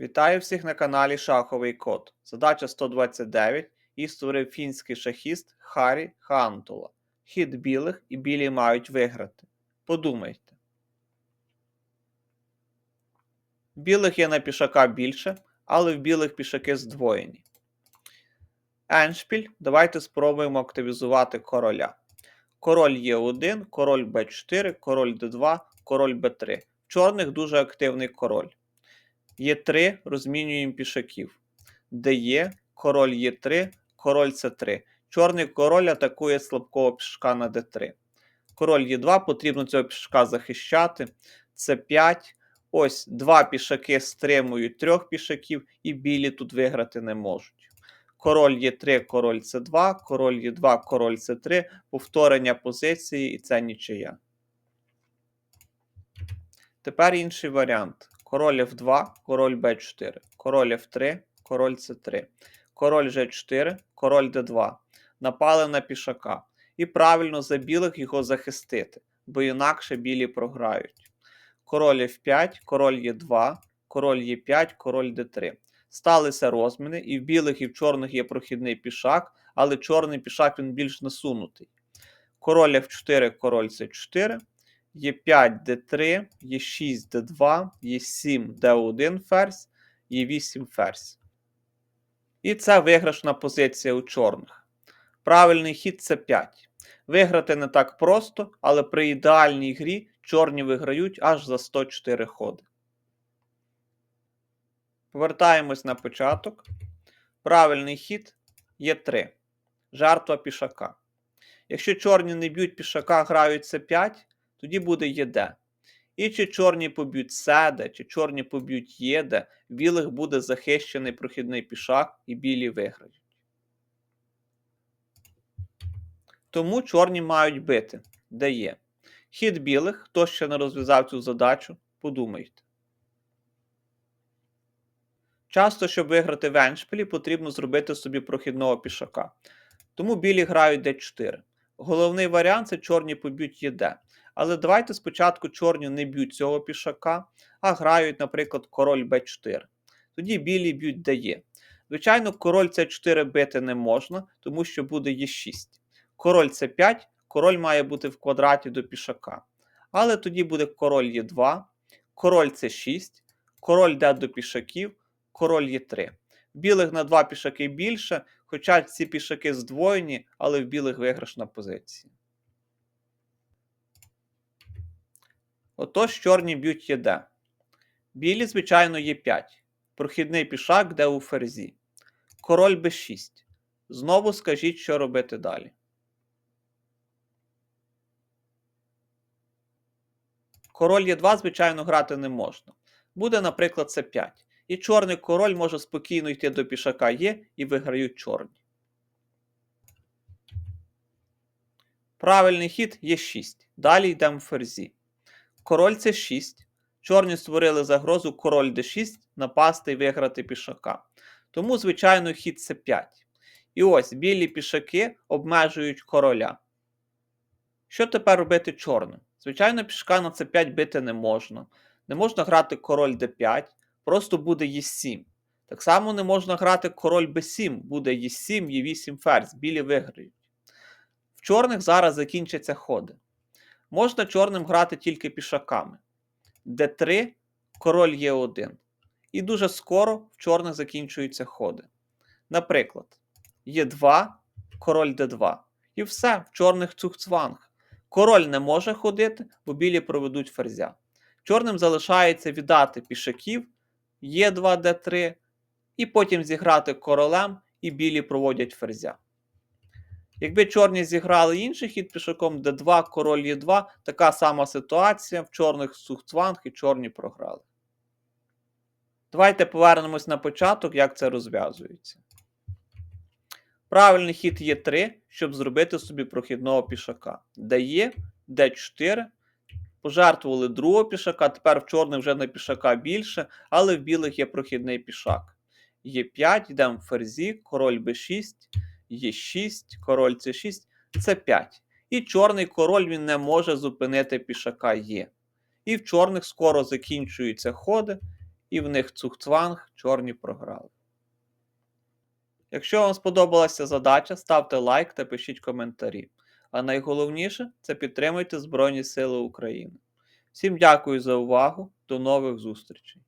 Вітаю всіх на каналі Шаховий Код. Задача 129 і створив фінський шахіст Харі Хантула. Хід білих і білі мають виграти. Подумайте. Білих є на пішака більше, але в білих пішаки здвоєні. Еншпіль. Давайте спробуємо активізувати короля. Король Е1, король Б4, король Д2, король Б3. В чорних дуже активний король. Є3, розмінюємо пішаків. Де є, король Є3, король С3. Чорний король атакує слабкого пішка на Д3. Король Є2, потрібно цього пішка захищати. С5. Ось два пішаки стримують трьох пішаків, і білі тут виграти не можуть. Король Є3, король С2, король Є2, король С3, повторення позиції, і це нічия. Тепер інший варіант. Король F2, король Б4, король F3, король С3, король G4, король Д2. Напали на пішака. І правильно за білих його захистити, бо інакше білі програють. Король F5, король Е2, король Е5, король Д3. Сталися розміни, і в білих, і в чорних є прохідний пішак, але чорний пішак він більш насунутий. Король F4, король С4, Є5 Д3, Є6 Д2, Є7 Д1 ферзь, Є8 ферзь. І це виграшна позиція у чорних. Правильний хід це 5. Виграти не так просто, але при ідеальній грі чорні виграють аж за 104 ходи. Повертаємось на початок. Правильний хід є 3. Жертва пішака. Якщо чорні не б'ють пішака, грають С5, тоді буде ЄД. І чи чорні поб'ють седе, чи чорні поб'ють єде, білих буде захищений прохідний пішак і білі виграють. Тому чорні мають бити, де є. Хід білих, хто ще не розв'язав цю задачу, подумайте. Часто, щоб виграти в еншпілі, потрібно зробити собі прохідного пішака. Тому білі грають d4. Головний варіант це чорні поб'ють ЄД. Але давайте спочатку чорні не б'ють цього пішака, а грають, наприклад, король Б4. Тоді білі б'ють дає. Звичайно, король С4 бити не можна, тому що буде Е6. Король С5, король має бути в квадраті до пішака. Але тоді буде король Е2, король С6, король йде до пішаків, король Е3. Білих на два пішаки більше, хоча ці пішаки здвоєні, але в білих виграшна позиція. Отож, чорні б'ють ЄД. Білі, звичайно, є 5. Прохідний пішак де у ферзі. Король Б6. Знову скажіть, що робити далі. Король Е2, звичайно, грати не можна. Буде, наприклад, С5. І чорний король може спокійно йти до пішака Є і виграють чорні. Правильний хід є 6. Далі йдемо в ферзі. Король це 6. Чорні створили загрозу король d6 напасти і виграти пішака. Тому, звичайно, хід це 5. І ось білі пішаки обмежують короля. Що тепер робити чорним? Звичайно, пішака на c5 бити не можна. Не можна грати король d5, просто буде e7. Так само не можна грати король b7, буде e7, e8 ферзь, білі виграють. В чорних зараз закінчаться ходи. Можна чорним грати тільки пішаками. d3, король Е1. І дуже скоро в чорних закінчуються ходи. Наприклад, Е2, король d2. І все, в чорних цухцванг. Король не може ходити, бо білі проведуть ферзя. Чорним залишається віддати пішаків Е2, d3, і потім зіграти королем, і білі проводять ферзя. Якби чорні зіграли інший хід пішаком d2, король Е2, така сама ситуація, в чорних сухцванг і чорні програли. Давайте повернемось на початок, як це розв'язується. Правильний хід є 3, щоб зробити собі прохідного пішака. Дає d4. Пожертвували другого пішака, тепер в чорних вже на пішака більше, але в білих є прохідний пішак. Є 5, йдемо в ферзі, король b6, є 6, король c6, це 5. І чорний король він не може зупинити пішака Є. І в чорних скоро закінчуються ходи, і в них цухцванг, чорні програли. Якщо вам сподобалася задача, ставте лайк та пишіть коментарі. А найголовніше це підтримуйте Збройні Сили України. Всім дякую за увагу, до нових зустрічей!